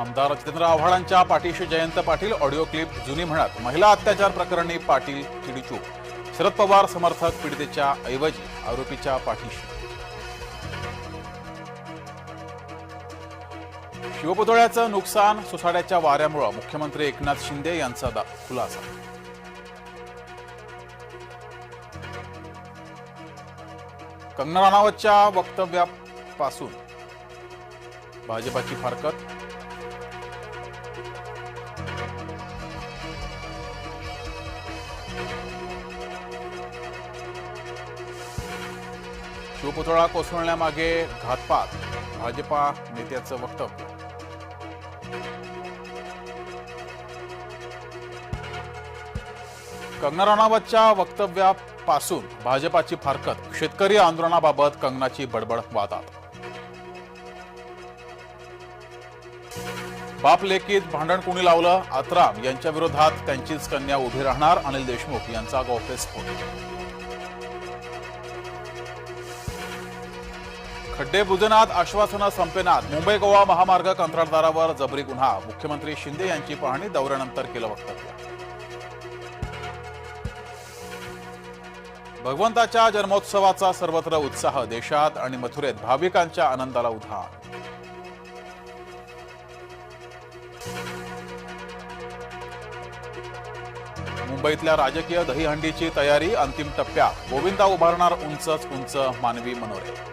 आमदार जितेंद्र आव्हाडांच्या पाठीशी Jayant Patil audio clip जुनी म्हणत महिला अत्याचार प्रकरणी पाटील चिडीचूप शरद पवार समर्थक पीडितेच्या ऐवजी आरोपीच्या पाठीशी. शिवपुतळ्याचं नुकसान सुसाड्याच्या वाऱ्यामुळं मुख्यमंत्री एकनाथ शिंदे यांचा दा- खुलासा. कंगना राणावतच्या वक्तव्यापासून भाजपाची फारकत शिवपुतळा कोसळण्यामागे घातपात भाजपा नेत्याचं वक्तव्य. कंगना राणावतच्या वक्तव्यापासून भाजपाची फारकत शेतकरी आंदोलनाबाबत कंगनाची बडबड वादात. बाप भांडण कुणी लावलं? आत्राम यांच्या विरोधात त्यांचीच कन्या उभी राहणार अनिल देशमुख यांचा गौप्यस्फोट. खड्डे बुजनात आश्वासनं संपेनात. मुंबई गोवा महामार्ग कंत्राटदारावर जबरी गुन्हा. मुख्यमंत्री शिंदे यांची पाहणी दौऱ्यानंतर केलं वक्तव्य. भगवंताच्या जन्मोत्सवाचा सर्वत्र उत्साह देशात आणि मथुरेत भाविकांच्या आनंदाला उधाण. मुंबईतल्या राजकीय दहीहंडीची तयारी अंतिम टप्प्यात. गोविंदा उभारणार उंचच उंच मानवी मनोरे.